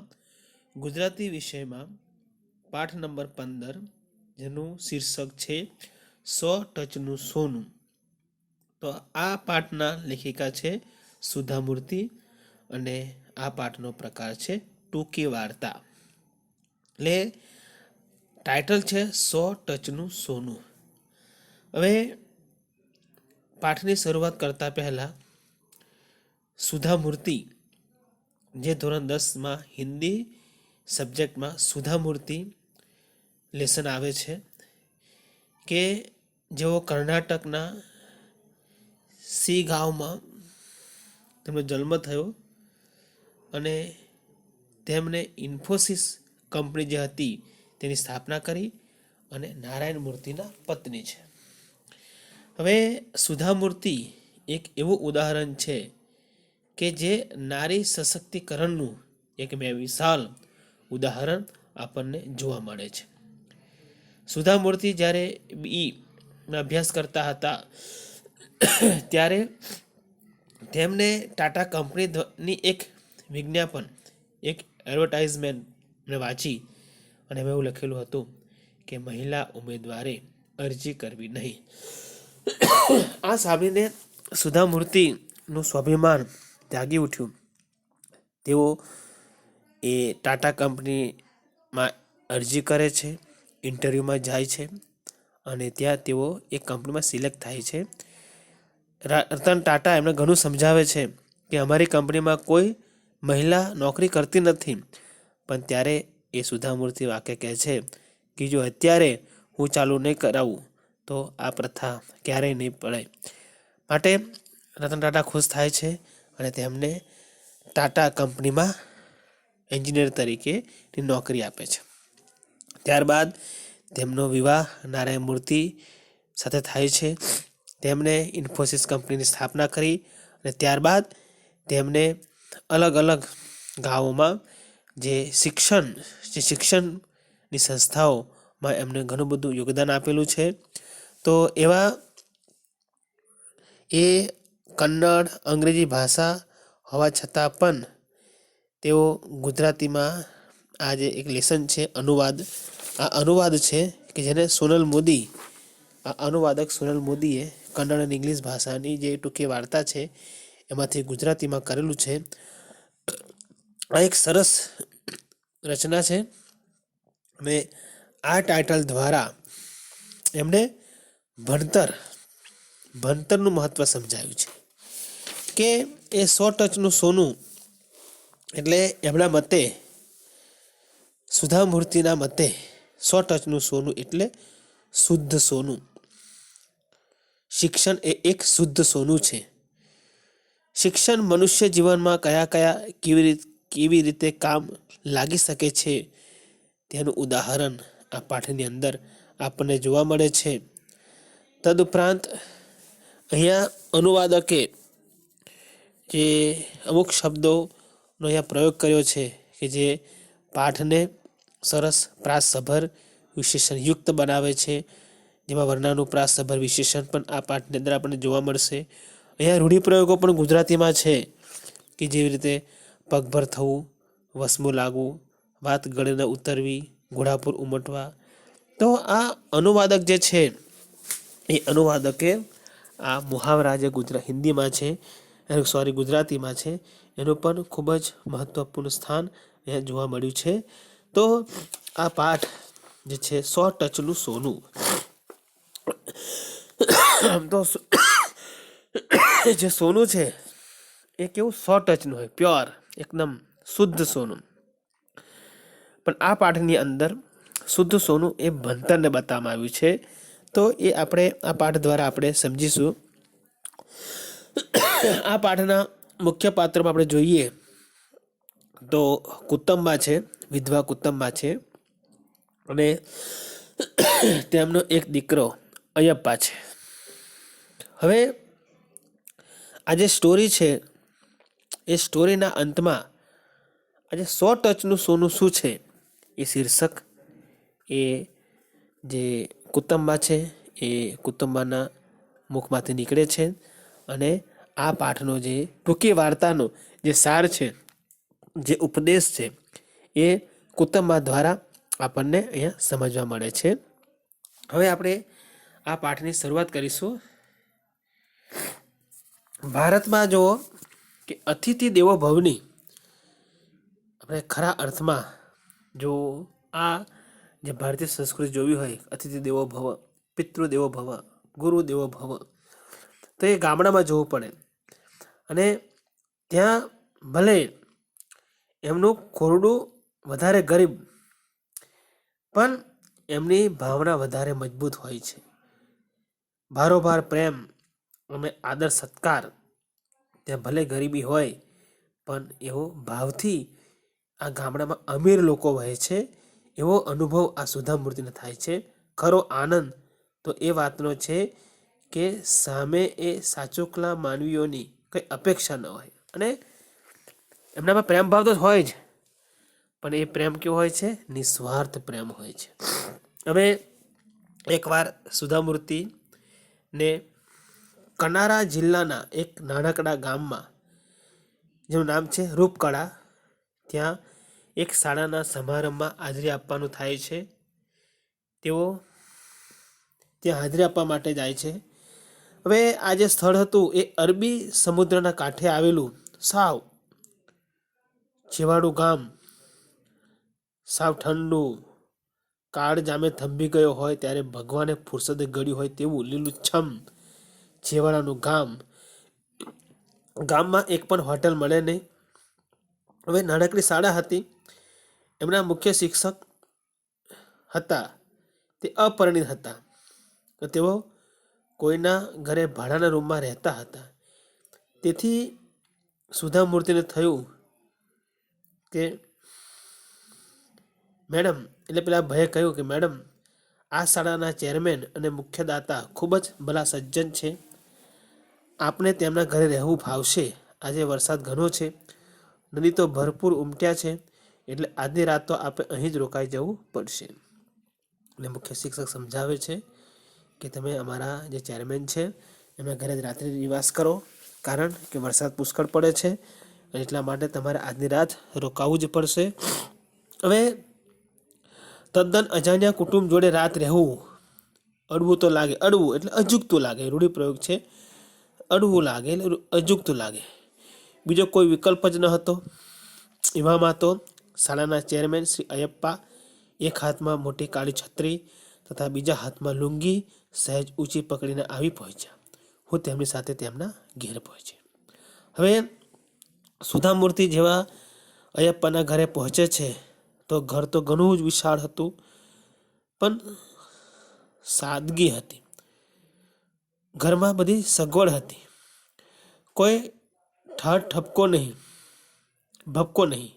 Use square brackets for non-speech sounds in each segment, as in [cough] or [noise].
પાઠમાં ગુજરાતી વિષયમાં પાઠ નંબર પંદર, જેનું શીર્ષક છે, સો ટચનું સોનું. તો આ પાઠના લેખિકા છે સુધામૂર્તિ અને આ પાઠનો પ્રકાર છે ટૂંકી વાર્તા. એટલે ટાઇટલ છે, સો ટચનું સોનું. હવે પાઠની શરૂઆત કરતા પહેલાં સુધામૂર્તિ જે ધોરણ દસમાં હિન્દી સબ્જેક્ટમાં સુધામૂર્તિ લેસન આવે છે, કે જેઓ કર્ણાટકના સી ગાવમાં તેમનો જન્મ થયો અને તેમણે ઇન્ફોસિસ કંપની જે હતી તેની સ્થાપના કરી અને નારાયણ મૂર્તિના પત્ની છે. હવે સુધામૂર્તિ એક એવું ઉદાહરણ છે કે જે નારી સશક્તિકરણનું એક મેં વિશાલ ઉદાહરણ આપણને જોવા મળે છે. સુધામૂર્તિ જ્યારે બી અભ્યાસ કરતા હતા, ત્યારે તેમને ટાટા કંપનીની એક વિજ્ઞાપન, એક એડવર્ટાઇઝમેન્ટ વાંચી અને એમાં એવું લખેલું હતું કે મહિલા ઉમેદવારે અરજી કરવી નહીં. આ સાંભળીને સુધામૂર્તિનું સ્વાભિમાન જાગી ઉઠ્યું. તેઓ એ ટાટા કંપનીમાં અરજી કરે છે, ઇન્ટરવ્યૂમાં જાય છે અને ત્યાં તેઓ એ કંપનીમાં સિલેક્ટ થાય છે. રતન ટાટા એમને ઘણું સમજાવે છે કે અમારી કંપનીમાં કોઈ મહિલા નોકરી કરતી નથી, પણ ત્યારે એ સુધામૂર્તિ વાક્ય કહે છે કે જો અત્યારે હું ચાલુ નહીં કરાવું, તો આ પ્રથા ક્યારેય નહીં પડે માટે રતન ટાટા ખુશ થાય છે અને તેમને ટાટા કંપનીમાં એન્જિનિયર તરીકેની નોકરી આપે છે. ત્યારબાદ તેમનો વિવાહ નારાયણ મૂર્તિ સાથે થાય છે. તેમણે ઇન્ફોસિસ કંપનીની સ્થાપના કરી અને ત્યારબાદ તેમને અલગ અલગ ગામોમાં જે શિક્ષણ, જે શિક્ષણની સંસ્થાઓમાં એમને ઘણું બધું યોગદાન આપેલું છે. તો એવા એ કન્નડ, અંગ્રેજી ભાષા હોવા છતાં પણ તેઓ ગુજરાતીમાં આ જે એક લેસન છે, અનુવાદ. આ અનુવાદ છે કે જેને સોનલ મોદી, આ અનુવાદક સોનલ મોદીએ કન્નડ અને ઇંગ્લિશ ભાષાની જે ટૂંકી વાર્તા છે, એમાંથી ગુજરાતીમાં કરેલું છે. આ એક સરસ રચના છે અને આ ટાઇટલ દ્વારા એમણે ભણતર, ભણતરનું મહત્ત્વ સમજાયું છે. કે એ સો ટચનું સોનું એટલે એમના મતે, સુધામૂર્તિના મતે સો ટચનું સોનું એટલે શુદ્ધ સોનું. શિક્ષણ એ એક શુદ્ધ સોનું છે. શિક્ષણ મનુષ્ય જીવનમાં કયા કયા કેવી રીતે કેવી રીતે કામ લાગી શકે છે, તેનું ઉદાહરણ આ પાઠની અંદર આપણને જોવા મળે છે. તદુપરાંત અહીંયા અનુવાદકે જે અમુક શબ્દોનો અહીંયા પ્રયોગ કર્યો છે કે જે પાઠને સરસ પ્રાસસભર વિશેષણયુક્ત બનાવે છે. જેમાં વર્ણાનું પ્રાસસભર વિશેષણ પણ આ પાઠની અંદર આપણને જોવા મળશે. અહીંયા રૂઢિપ્રયોગો પણ ગુજરાતીમાં છે કે જેવી રીતે પગભર થવું, વસમું લાગવું, વાત ગળે ઉતરવી, ઘોડાપુર ઉમટવા. તો આ અનુવાદક જે છે એ અનુવાદકે આ મુહાવરા જે ગુજરાત હિન્દીમાં છે સોરી ગુજરાતીમાં છે. એનું પણ ખૂબ જ મહત્વપૂર્ણ સ્થાન અહીંયા જોવા મળ્યું છે. તો આ પાઠ જે છે, સો ટચનું સોનું. આમ તો જે સોનું છે, એ કેવું? સો ટચનું હોય, પ્યોર, એકદમ શુદ્ધ સોનું. પણ આ પાઠની અંદર શુદ્ધ સોનું એ ભણતરને બતાવવામાં આવ્યું છે. તો એ આપણે આ પાઠ દ્વારા આપણે સમજીશું. આ પાઠના મુખ્ય પાત્રમાં આપણે જોઈએ તો કુતંબા છે, વિધવા કુતંબા છે અને તેમનો એક દીકરો અયપ્પા છે. હવે આ જે સ્ટોરી છે, એ સ્ટોરીના અંતમાં આજે સો ટચનું સોનું શું છે, એ શીર્ષક, એ જે કુતંબા છે, એ કુતંબાના મુખમાંથી નીકળે છે અને આ પાઠનો જે ટૂંકી વાર્તાનો જે સાર છે, જે ઉપદેશ છે, એ કુટુંબા દ્વારા આપણને અહીંયા સમજવા મળે છે. હવે આપણે આ પાઠની શરૂઆત કરીશું. ભારતમાં જુઓ કે અતિથિ દેવો ભવની આપણે ખરા અર્થમાં જો આ જે ભારતીય સંસ્કૃતિ જોવી હોય, અતિથિ દેવો ભવ પિતૃ દેવો ભવ ગુરુ દેવો ભવ તો એ ગામડામાં જવું પડે. અને ત્યાં ભલે એમનું ખોરડું વધારે ગરીબ, પણ એમની ભાવના વધારે મજબૂત હોય છે. ભારોભાર પ્રેમ અને આદર સત્કાર ત્યાં ભલે ગરીબી હોય, પણ એવો ભાવથી આ ગામડામાં અમીર લોકો વહે છે, એવો અનુભવ આ સુધા મૂર્તિને થાય છે. ખરો આનંદ તો એ વાતનો છે કે સામે એ સાચોકલા માનવીઓની કંઈ અપેક્ષા ન હોય. અને એમનામાં પ્રેમ ભાવ તો હોય જ, પણ એ પ્રેમ કેવો હોય છે? નિસ્વાર્થ પ્રેમ હોય છે. અમે એકવાર સુધામૂર્તિને કનારા જિલ્લાના એક નાનકડા ગામમાં, જેનું નામ છે રૂપકળા, ત્યાં એક શાળાના સમારંભમાં હાજરી આપવાનું થાય છે. તેઓ ત્યાં હાજરી આપવા માટે જાય છે. હવે આ જે સ્થળ હતું એ અરબી સમુદ્રના કાંઠે આવેલું સાવ છેવાડું ગામ. સાવ ઠંડુ, કાળ જામે થંભી ગયો હોય ત્યારે ભગવાને ફુરસદે ગળ્યું હોય તેવું લીલુંછમ છેવાડાનું ગામ. ગામમાં એક પણ હોટલ મળે નહીં. હવે નાનકડી શાળા હતી. એમના મુખ્ય શિક્ષક હતા. તે અપરિણિત હતા. તેઓ કોઈના ઘરે ભાડાના રૂમમાં રહેતા હતા. તેથી સુધા મૂર્તિને થયું કે, મેડમ, એટલે પેલા ભયે કહ્યું કે, મેડમ, આ શાળાના ચેરમેન અને મુખ્ય દાતા ખૂબ જ ભલા સજ્જન છે. આપને તેમના ઘરે રહેવું ફાવશે. આજે વરસાદ ઘણો છે. નદી તો ભરપૂર ઉમટ્યા છે. એટલે આજની રાત તો આપણે અહીં જ રોકાઈ જવું પડશે. એટલે મુખ્ય શિક્ષક સમજાવે છે કે તમે અમારા જે ચેરમેન છે, એમના ઘરે જ રાત્રિ નિવાસ કરો. કારણ કે વરસાદ પુષ્કળ પડે છે, એટલા માટે તમારે આજની રાત રોકાવું જ પડશે. હવે તદ્દન અજાણ્યા કુટુંબ જોડે રાત રહેવું, અડવું તો લાગે, અડવું એટલે અજુગતું લાગે, રૂઢિપ્રયોગ છે. અડવું લાગે એટલે અજુગતું લાગે. બીજો કોઈ વિકલ્પ જ ન હતો. એવામાં તો શાળાના ચેરમેન શ્રી અયપ્પા, એક હાથમાં મોટી કાળી છત્રી તથા બીજા હાથમાં લુંગી સહેજ ઊંચી પકડીને આવી પહોંચ્યા. હું તેમની સાથે તેમના ઘેર પહોંચી હવે સુધામૂર્તિ જેવા અયપ્પાના ઘરે પહોંચે છે તો ઘર તો ઘણું જ વિશાળ હતું, પણ સાદગી હતી. ઘરમાં બધી સગવડ હતી. કોઈ ઠાઠ ઠપકો નહીં, ભપકો નહીં.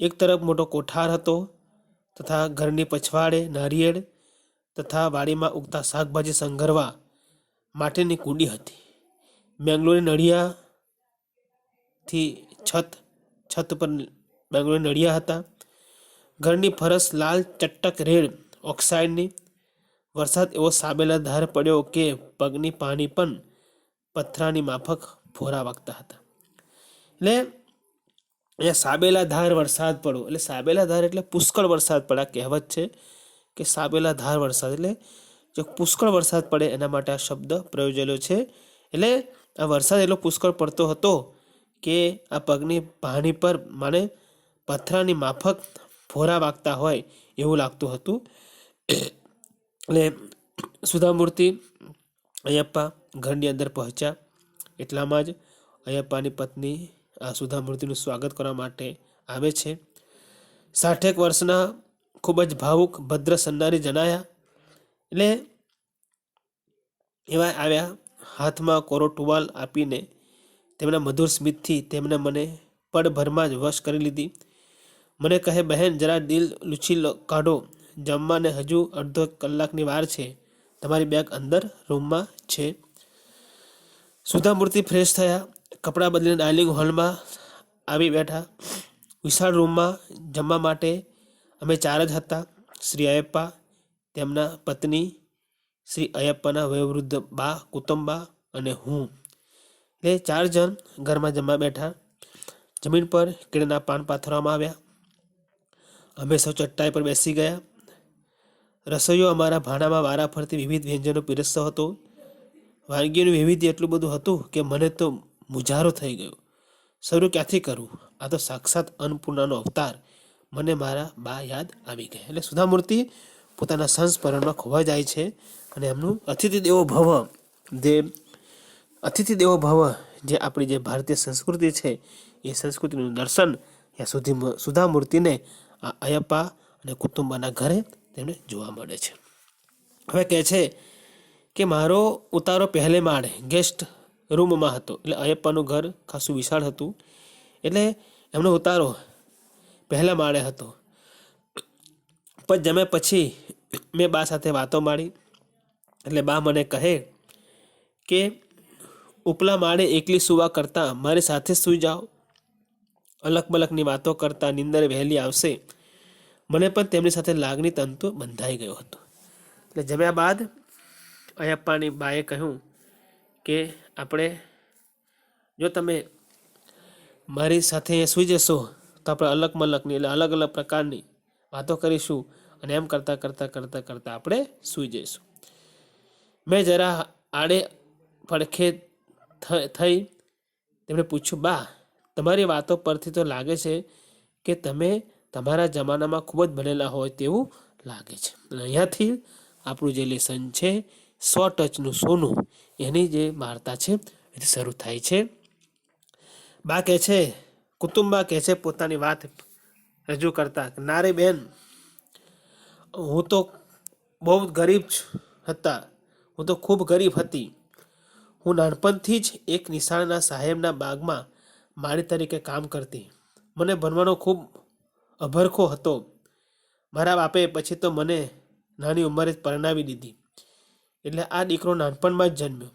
એક તરફ મોટો કોઠાર હતો તથા ઘરની પછવાડે નારિયેળ તથા વાડીમાં ઉગતા શાકભાજી સંઘરવા માટેની કુંડી હતી. બેંગ્લોરી નળિયાથી છત છત પર બેંગ્લોરી નળિયા હતા. ઘરની ફરસ લાલ ચટક રેડ ઓક્સાઇડની વરસાદ એવો સાબેલા ધાર પડ્યો કે પગની પાણી પણ પથરાની માફક ફોરા વાગતા હતા. એટલે અહીંયા સાબેલા ધાર વરસાદ પડો એટલે સાબેલા ધાર એટલે પુષ્કળ વરસાદ પડ્યા કહેવત છે. કે સાબેલા ધાર વરસાદ એટલે જો પુષ્કળ વરસાદ પડે એના માટે આ શબ્દ પ્રયોજેલો છે. એટલે આ વરસાદ એટલો પુષ્કળ પડતો હતો કે આ પગની પાણી પર માને પથરાની માફક ફોરા વાગતા હોય એવું લાગતું હતું. એટલે સુધામૂર્તિ અયપ્પા ઘરની અંદર પહોંચ્યા. એટલામાં જ અયપ્પાની પત્ની આ સુધામૂર્તિનું સ્વાગત કરવા માટે આવે છે. સાઠેક વર્ષના ખૂબ જ ભાવુક ભદ્ર સન્નારી જણાયા. એટલે એવા આવ્યા, હાથમાં કોરો ટુવાલ આપીને તેમના મધુર સ્મિતથી તેમણે મને પડભરમાં જ વશ કરી લીધી. મને કહે, બહેન, જરા દિલ લૂછી કાઢો. જમવાને હજુ અડધો કલાકની વાર છે. તમારી બેગ અંદર રૂમમાં છે. સુધામૂર્તિ ફ્રેશ થયા. કપડાં બદલીને ડાઇનિંગ હોલમાં આવી બેઠા. વિશાળ રૂમમાં જમવા માટે અમે ચાર જ હતા. શ્રી અયપ્પા તેમના પત્ની, શ્રી અયપ્પાના વયોવૃદ્ધ બા કુટુંબા અને હું. એટલે ચાર જણ ઘરમાં જમવા બેઠા. જમીન પર કેળના પાન પાથરવામાં આવ્યા. અમે સૌ ચટ્ટાઈ પર બેસી ગયા. રસોઈયો અમારા ભાણામાં વારા ફરતી વિવિધ વ્યંજનો પીરસતો હતો. વાનગીઓનું વૈવિધ્ય એટલું બધું હતું કે મને તો મુજારો થઈ ગયો. શરૂ ક્યાંથી કરું? આ તો સાક્ષાત અન્નપૂર્ણાનો અવતાર. મને મારા બા યાદ આવી ગયા. એટલે સુધામૂર્તિ પોતાના સંસ્મરણમાં ખોવા જાય છે અને એમનું અતિથિ દેવો ભવ જે અતિથિ દેવો ભવ જે આપણી જે ભારતીય સંસ્કૃતિ છે, એ સંસ્કૃતિનું દર્શન ત્યાં સુધી સુધામૂર્તિને આ અયપ્પા અને કુટુંબાના ઘરે તેમને જોવા મળે છે. હવે કહે છે કે મારો ઉતારો પહેલે માળે ગેસ્ટ રૂમમાં હતો. એટલે અયપ્પાનું ઘર ખાસું વિશાળ હતું. એટલે એમનો ઉતારો પહેલા માળે હતો. પણ જમે પછી મેં બા સાથે વાતો માળી એટલે બા મને કહે કે, ઉપલા માળે એકલી સુવા કરતાં મારી સાથે સૂઈ જાઓ. અલગ બલકની વાતો કરતાં નિંદર વહેલી આવશે. મને પણ તેમની સાથે લાગણી તંતુ બંધાઈ ગયો હતો. એટલે જમ્યા બાદ અયપ્પાની બાએ કહ્યું કે, આપણે, જો તમે મારી સાથે સૂઈ જશો આપણે અલગ મલકની એટલે અલગ અલગ પ્રકારની વાતો કરીશું અને એમ કરતાં કરતાં કરતાં કરતાં આપણે સૂઈ જઈશું. મેં જરા આડે પડખે થઈ તેમણે પૂછ્યું, બા, તમારી વાતો પરથી તો લાગે છે કે તમે તમારા જમાનામાં ખૂબ જ ભણેલા હોય તેવું લાગે છે. અહીંયાથી આપણું જે લેસન છે, સો ટચનું સોનું, એની જે વાર્તા છે, એ શરૂ થાય છે. બા કહે છે કુટુંબા કહે છે પોતાની વાત રજૂ કરતા નારે બેન, હું તો બહુ ગરીબ જ હતા. હું તો ખૂબ ગરીબ હતી. હું નાનપણથી જ એક નિશાળના સાહેબના બાગમાં માળી તરીકે કામ કરતી. મને ભણવાનો ખૂબ અભરખો હતો. મારા બાપે પછી તો મને નાની ઉંમરે જ પરણાવી દીધી. એટલે આ દીકરો નાનપણમાં જ જન્મ્યો.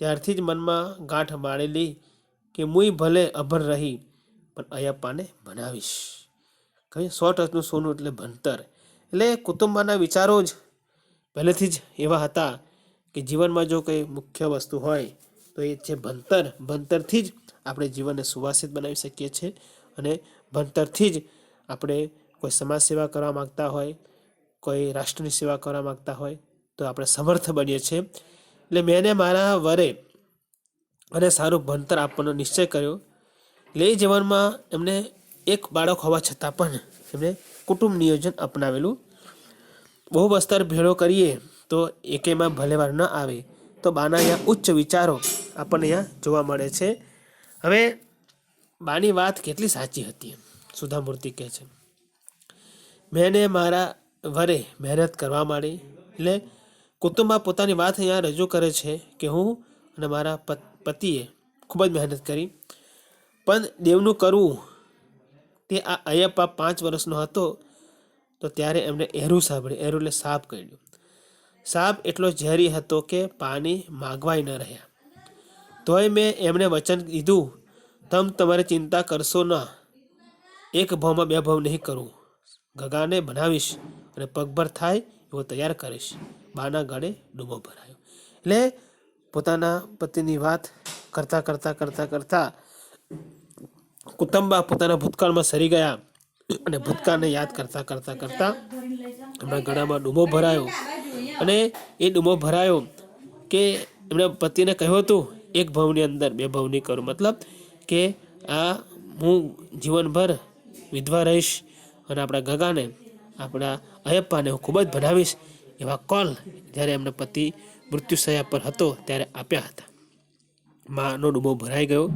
ત્યારથી જ મનમાં ગાંઠ માળેલી કે મુય ભલે અભર રહી પણ અયપ્પાને ભણાવીશ કહે સો ટચનું સોનું એટલે ભણતર. એટલે કુટુંબના વિચારો જ પહેલેથી જ એવા હતા કે જીવનમાં જો કંઈ મુખ્ય વસ્તુ હોય, તો એ છે ભણતર. ભણતરથી જ આપણે જીવનને સુવાસિત બનાવી શકીએ છીએ અને ભણતરથી જ આપણે કોઈ સમાજ સેવા કરવા માગતા હોય, કોઈ રાષ્ટ્રની સેવા કરવા માગતા હોય, તો આપણે સમર્થ બનીએ છીએ. એટલે મેં મારા વરે અને સારું ભણતર આપવાનો નિશ્ચય કર્યો. એટલે જવાનમાં એમને એક બાળક હોવા છતાં પણ એમણે કુટુંબ નિયોજન અપનાવેલું. બહુ બસ્તર ભેળો કરીએ તો એકેમાં ભલેવાર ન આવે તો બાના અહીંયા ઉચ્ચ વિચારો આપણને અહીંયા જોવા મળે છે. હવે બાની વાત કેટલી સાચી હતી સુધામૂર્તિ કહે છે. મેં મારા વરે મહેનત કરવા માંડી, એટલે કુટુંબમાં પોતાની વાત અહીંયા રજૂ કરે છે કે હું અને મારા પતિએ ખૂબ જ મહેનત કરી. પણ દેવનું કરવું તે આ અયપ્પા પાંચ વર્ષનો હતો, તો ત્યારે એમણે એરું સાંભળ્યું. એરું એટલે સાપ કહ્યું. સાપ એટલો ઝેરી હતો કે પાણી માગવાય ન રહ્યા. તોય મેં એમણે વચન કીધું, તમ તમારે ચિંતા કરશો ના. એક ભાવમાં બે ભાવ નહીં કરું. ગગાને બનાવીશ અને પગભર થાય એવો તૈયાર કરીશ. બાના ગળે ડૂબો ભરાયો. એટલે પોતાના પતિની વાત કરતાં કરતાં કરતાં કરતા કુટુંબા પોતાના ભૂતકાળમાં સરી ગયા અને ભૂતકાળને યાદ કરતા કરતા કરતા એમના ગળામાં ડૂમો ભરાયો. અને એ ડૂમો ભરાયો કે એમણે પતિને કહ્યું હતું, એક ભાવની અંદર બે ભવની કરું. મતલબ કે આ હું જીવનભર વિધવા રહીશ અને આપણા ગગાને, આપણા અયપ્પાને હું ખૂબ જ ભણાવીશ એવા કોલ જ્યારે એમનો પતિ મૃત્યુશયા પર હતો ત્યારે આપ્યા હતા. માનો ડૂબો ભરાઈ ગયો.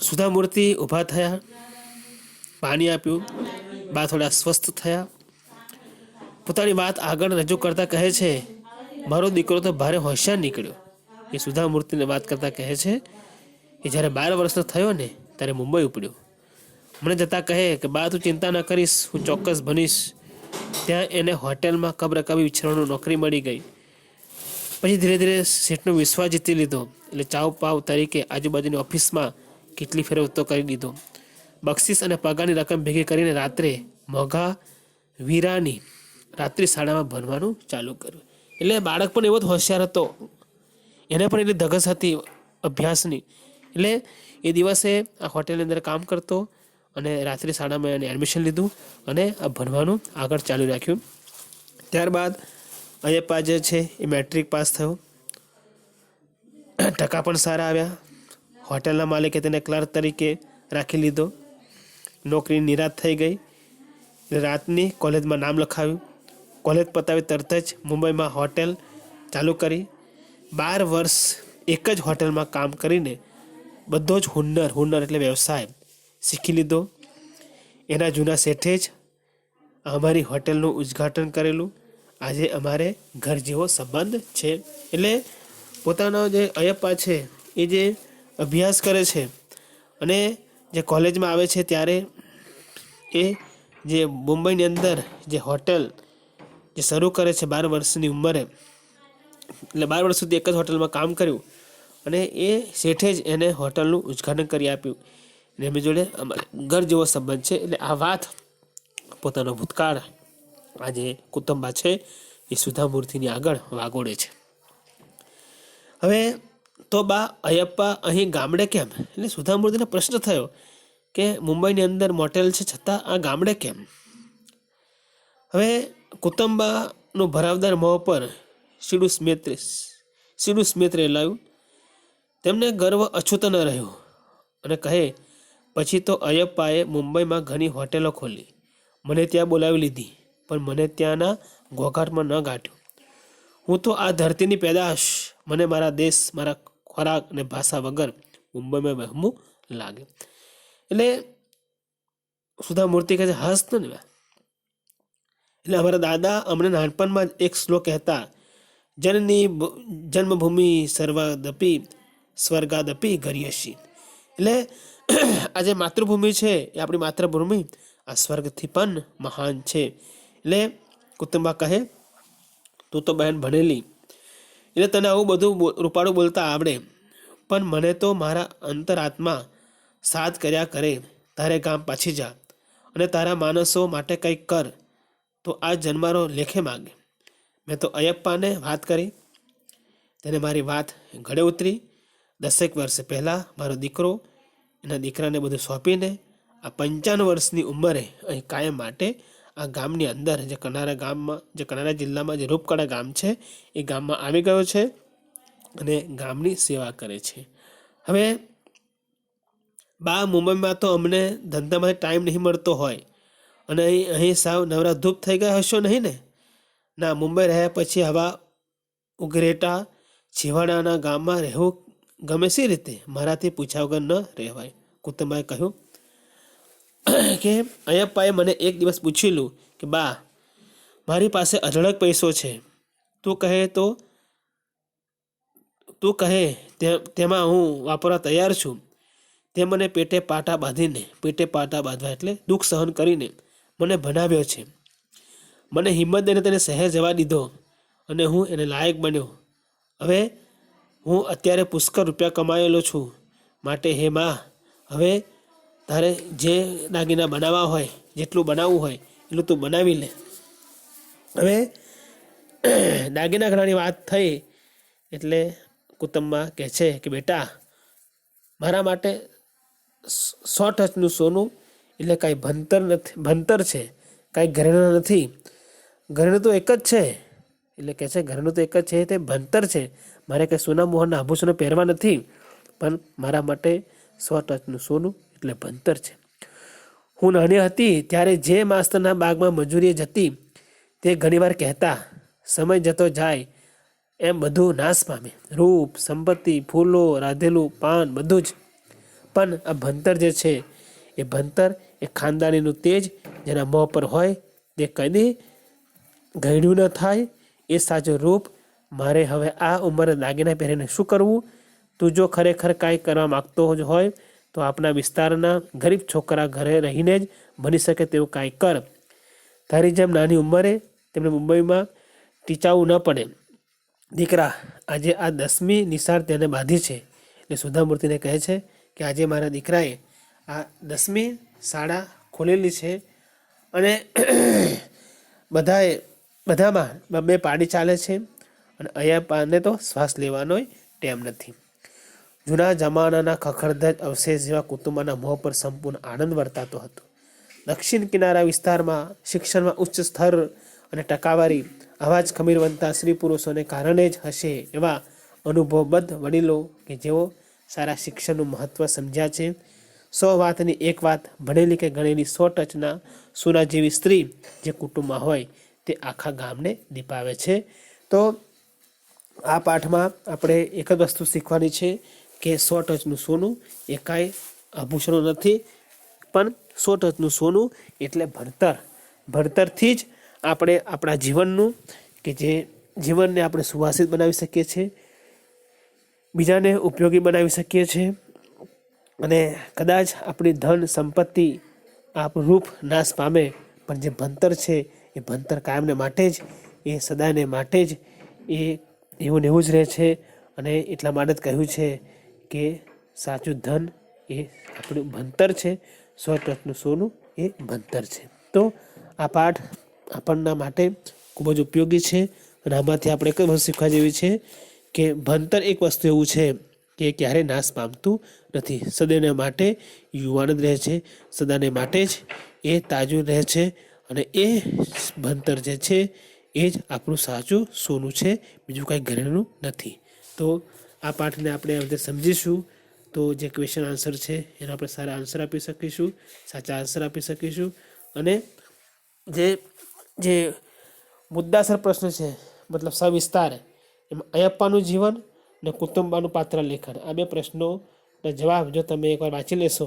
સુધામૂર્તિ ઊભા થયા, પાણી આપ્યું, બા થોડા સ્વસ્થ થયા. પોતાની વાત આગળ રજૂ કરતા કહે છે, મારો દીકરો તો ભારે હોશિયાર નીકળ્યો. એ સુધામૂર્તિને વાત કરતાં કહે છે કે જ્યારે બાર વર્ષનો થયો ને, ત્યારે મુંબઈ ઉપડ્યો. મને જતાં કહે કે, બા, તું ચિંતા ન કરીશ, હું ચોક્કસ ભણીશ. ત્યાં એને હોટેલમાં કબ રકાબી વિછરવાનું નોકરી મળી ગઈ. પછી ધીરે ધીરે સીટનો વિશ્વાસ જીતી લીધો. એટલે ચાવ પાવ તરીકે આજુબાજુની ઓફિસમાં કેટલી ફેરવતો કરી દીધો. બક્ષિસ અને પગારની રકમ ભેગી કરીને રાત્રે મોઘા વીરાની રાત્રિ શાળામાં ભણવાનું ચાલુ કર્યું. એટલે બાળક પણ એવો જ હોશિયાર હતો. એને પણ એટલી ધગસ હતી અભ્યાસની. એટલે એ દિવસે આ હોટેલની અંદર કામ કરતો અને રાત્રિ શાળામાં એને એડમિશન લીધું અને આ ભણવાનું આગળ ચાલુ રાખ્યું. ત્યારબાદ અયપ્પા જે છે એ મેટ્રિક પાસ થયો. ટકા પણ સારા આવ્યા. હોટલના માલિકે તેને ક્લર્ક તરીકે રાખી લીધો. નોકરી નિરાશ થઈ ગઈ. રાતની કોલેજમાં નામ લખાવ્યું. કોલેજ પતાવી તરત જ મુંબઈમાં હોટેલ ચાલુ કરી. બાર વર્ષ એક જ હોટલમાં કામ કરીને બધો જ હુન્નર હુન્નર એટલે વ્યવસાય શીખી લીધો. એના જૂના શેઠે જ અમારી હોટેલનું ઉદ્ઘાટન કરેલું. આજે અમારે ઘર જેવો સંબંધ છે. એટલે પોતાનો જે અયપ્પા છે, એ જે અભ્યાસ કરે છે અને જે કોલેજમાં આવે છે ત્યારે એ જે મુંબઈની અંદર જે હોટેલ જે શરૂ કરે છે બાર વર્ષની ઉંમરે, એટલે બાર વર્ષ સુધી એક જ હોટલમાં કામ કર્યું અને એ શેઠે જ એને હોટલનું ઉદ્ઘાટન કરી આપ્યું. અને એમની જોડે ઘર જેવો સંબંધ છે, એટલે આ વાત પોતાનો ભૂતકાળ આજે કુટુંબા છે એ સુધામૂર્તિની આગળ વાગોડે છે. હવે તો બા અયપ્પા અહીં ગામડે કેમ? એટલે સુધામૂર્તિને પ્રશ્ન થયો કે મુંબઈની અંદર મોટેલ છે છતાં આ ગામડે કેમ? હવે કુતંબાનું ભરાવદાર મોં પર સીડું સ્મિત સીડું સ્મિત લાવ્યું તેમને ગર્વ અછૂત ન રહ્યો અને કહે, પછી તો અયપ્પાએ મુંબઈમાં ઘણી હોટેલો ખોલી. મને ત્યાં બોલાવી લીધી, પણ મને ત્યાંના ઘોઘાટમાં ન ગાંઠ્યું. હું તો આ ધરતીની પેદાશ, મને મારા દેશ, મારા ખોરાક અને ભાષા વગર મુંબઈમાં વહેમું લાગે. એટલે સુધા મૂર્તિ કહે છે, હસતો ને એટલે અમારા દાદા અમને નાનપણમાં જ એક શ્લોક કહેતા, જનની ભ- જન્મભૂમિ સર્વાદપી, સ્વર્ગાદપી ગરિયસી. એટલે આ જે માતૃભૂમિ છે, એ આપણી માતૃભૂમિ, આ સ્વર્ગથી પણ મહાન છે. એટલે કુટુંબા કહે, તું તો બહેન ભણેલી એટલે તને આવું બધું રૂપાળું બોલતા આવડે. પણ મને તો મારા અંતરાત્મા સાથ કર્યા કરે. તારે ગામ પાછી જા અને તારા માણસો માટે કંઈક કર. તો આ જન્મારો લેખે માગે. મેં તો અયપ્પાને વાત કરી. તેને મારી વાત ગળે ઉતરી. દસેક વર્ષ પહેલાં મારો દીકરો એના દીકરાને બધું સોંપીને આ પંચાવન વર્ષની ઉંમરે અહીં કાયમ માટે આ ગામની અંદર, જે કનારા ગામમાં, જે કનારા જિલ્લામાં જે રૂપકડા ગામ છે, એ ગામમાં આવી ગયો છે અને ગામની સેવા કરે છે. હવે, બા મુંબઈમાં તો અમને ધંધામાં ટાઈમ નહીં મળતો હોય અને અહીં અહીં સાવ નવરા ધૂપ થઈ ગયા હશો નહીં ને? ના, મુંબઈ રહ્યા પછી આવા ઉગરેટા છેવાડાના ગામમાં રહેવું ગમે સી રીતે? મારાથી પૂછ્યા વગર ન રહેવાય કુટુંબાએ કહ્યું. [clears throat] કે અયપ્પાએ મને એક દિવસ પૂછેલું કે, બા, મારી પાસે અઢળક પૈસો છે. તું કહે તો, તું કહે તેમાં હું વાપરવા તૈયાર છું. તે મને પેટે પાટા બાંધીને, પેટે પાટા બાંધવા એટલે દુઃખ સહન કરીને મને ભણાવ્યો છે. મને હિંમત દઈને તેને શહેર જવા દીધો અને હું એને લાયક બન્યો. હવે હું અત્યારે પુષ્કળ રૂપિયા કમાયેલો છું. માટે હે માં હવે તારે જે દાગીના બનાવવા હોય, જેટલું બનાવવું હોય, એટલું તું બનાવી લે. હવે [clears throat] દાગીના ઘણાની વાત થઈ, એટલે કુટુંબમાં કહે છે કે, બેટા, મારા માટે સો ટચનું સોનું એટલે કાંઈ ભણતર નથી, ભણતર છે, કાંઈ ઘરેણા નથી. ઘરેણું તો એક જ છે. એટલે કહે છે, ઘરેણું તો એક જ છે, તે ભણતર છે. મારે કંઈ સોના મોહનના આભૂષણો પહેરવા નથી, પણ મારા માટે સો ટચનું સોનું એટલે ભણતર છે. હું નાની હતી ત્યારે જે માસ્તરના બાગમાં મજૂરીએ જતી તે ઘણીવાર કહેતા, સમય જતો જાય, એમ બધું નાશ પામે. રૂપ, સંપત્તિ, ફૂલો, રાધેલું, પાન, બધું જ. પણ આ ભણતર જે છે, એ ભણતર એ ખાનદાનીનું તેજ જેના મોં પર હોય તે કદી ગયડ્યું ન થાય. એ સાચું રૂપ, મારે હવે આ ઉંમરે દાગીના પહેરીને શું કરવું? તું જો ખરેખર કાંઈ કરવા માગતો જ હોય તો આપના વિસ્તારના ગરીબ છોકરા ઘરે રહીને જ બની શકે તેવું કાંઈ કર. તારી જેમ નાની ઉંમરે તેમને મુંબઈમાં ટીચાવું ન પડે. દીકરા, આજે આ દસમી નિશાળ તેને બાંધી છે એટલે સુધામૂર્તિને કહે છે કે આજે મારા દીકરાએ આ દસમી શાળા ખોલેલી છે અને [clears throat] બધાએ, બધામાં બે પાડી ચાલે છે અને અહીંયા પાને તો શ્વાસ લેવાનો ટેમ નથી. જૂના જમાનાના ખખડધજ અવશેષ જેવા કુટુંબના મોહ પર સંપૂર્ણ આનંદ વર્તાતો હતો. દક્ષિણ કિનારા વિસ્તારમાં શિક્ષણમાં ઉચ્ચ સ્તર અને ટકાવારી આવા જ ખમીરવંતા સ્ત્રી પુરુષોને કારણે જ હશે એવા અનુભવબદ્ધ વડીલો કે જેઓ સારા શિક્ષણનું મહત્ત્વ સમજ્યા છે. સો વાતની એક વાત ભણેલી કે ગણેલી સો ટચના સોના જેવી સ્ત્રી જે કુટુંબમાં હોય તે આખા ગામને દીપાવે છે. તો આ પાઠમાં આપણે એક જ વસ્તુ શીખવાની છે. કે સો ટચનું સોનું એ કાંઈ આભૂષણો નથી, પણ સો ટચનું સોનું એટલે ભણતર. ભણતરથી જ આપણે આપણા જીવનનું કે જે જીવનને આપણે સુવાસિત બનાવી શકીએ છીએ, બીજાને ઉપયોગી બનાવી શકીએ છીએ, અને કદાચ આપણી ધન સંપત્તિ આપણું રૂપ નાશ પામે, પણ જે ભણતર છે એ ભણતર કાયમને માટે જ, એ સદાને માટે જ, એ એવું ને એવું જ રહે છે, અને એટલા માટે જ કહ્યું છે કે સાચું ધન એ આપણું ભણતર છે, સો ટકનું સોનું એ ભણતર છે. તો આ પાઠ આપણના માટે ખૂબ જ ઉપયોગી છે અને આમાંથી આપણે કઈ વસ્તુ શીખવા જેવી છે કે ભણતર એક વસ્તુ એવું છે કે ક્યારેય નાશ પામતું નથી. સદાને માટે યુવાન જ રહે છે, સદાને માટે જ એ તાજું રહે છે અને એ ભણતર જે છે એ જ આપણું સાચું સોનું છે, બીજું કાંઈ ઘરેલું નથી. તો આ પાઠને આપણે રીતે સમજીશું. તો જે ક્વેશ્ચન આન્સર છે, એનો આપણે સારા આન્સર આપી શકીશું, સાચા આન્સર આપી શકીશું. અને જે જે મુદ્દાસર પ્રશ્ન છે, મતલબ સવિસ્તાર, એમાં અયપ્પાનું જીવન ને કુટુંબાનું પાત્ર લેખન. આ બે પ્રશ્નોના જવાબ જો તમે એકવાર વાંચી લેશો,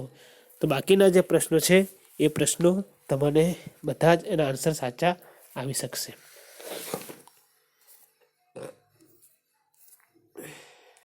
તો બાકીના જે પ્રશ્નો છે, એ પ્રશ્નો તમને બધા જ એના આન્સર સાચા આવી શકશે.